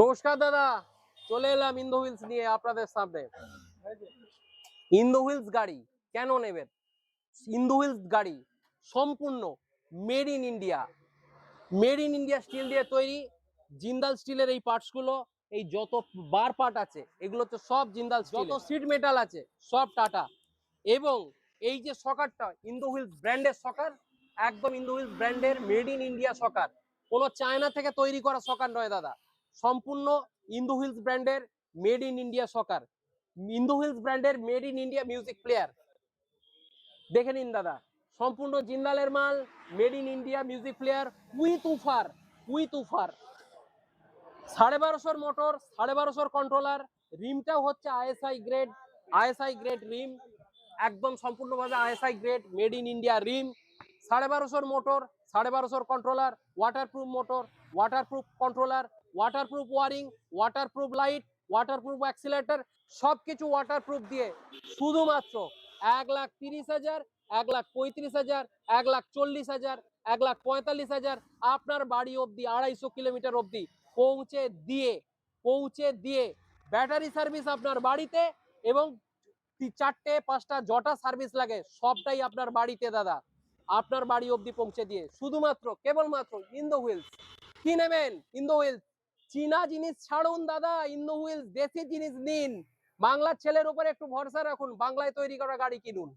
নমস্কার দাদা, চলে এলাম ইন্দো হুইলস নিয়ে আপনাদের সামনে। ইন্দো হুইলস গাড়ি কেন নেবেন? ইন্দো হুইলস গাড়ি সম্পূর্ণ made in India made in India steel দিয়ে তৈরি, জিন্দাল স্টিলের এই পার্টসগুলো, এই যত বার পার্ট আছে, এগুলো তো সব জিন্দাল যত সিট মেটাল আছে, সব টাটা এবং এই যে সকারটা ইন্দো হুইলস ব্র্যান্ডের সকার, একদম ইন্দো হুইলস ব্র্যান্ডের মেড ইন ইন্ডিয়া সকার। কোনো চায়না থেকে তৈরি করা সকার নয় দাদা। সম্পূর্ণ ইন্দো হিলস ব্র্যান্ডের made in India shocker Indo Wheels ব্র্যান্ডের made in India music player দেখে নিন দাদা, সম্পূর্ণ জিন্দালের মাল made in India music player with woofer with woofer সাড়ে বারোশোর মোটর সাড়ে বারোশোর কন্ট্রোলার রিমটাও হচ্ছে ISI grade ISI grade rim একদম সম্পূর্ণভাবে ISI grade made in India rim সাড়ে বারোশোর মোটর সাড়ে বারোশোর controller waterproof motor waterproof controller waterproof wiring waterproof light waterproof accelerator সব কিছু ওয়াটারপ্রুফ দিয়ে শুধুমাত্র এক লাখ তিরিশ হাজার, এক লাখ পঁয়ত্রিশ হাজার, এক লাখ চল্লিশ হাজার, এক লাখ পঁয়তাল্লিশ হাজার আপনার বাড়ি অবধি আড়াইশো কিলোমিটার অবধি পৌঁছে দিয়ে পৌঁছে দিয়ে ব্যাটারি সার্ভিস আপনার বাড়িতে এবং চারটে, পাঁচটা জটা সার্ভিস লাগে, সবটাই আপনার বাড়িতে দাদা। আপনার বাড়ি অবধি পৌঁছে দিয়ে শুধুমাত্র, কেবলমাত্র ইন্দো হুইলস কি নেবেন? ইন্দো হুইলস চীনা জিনিস ছাড়ুন দাদা, ইন্দো হুইলস দেশি জিনিস নিন। বাংলার ছেলের উপরে একটু ভরসা রাখুন, বাংলায় তৈরি করা গাড়ি কিনুন।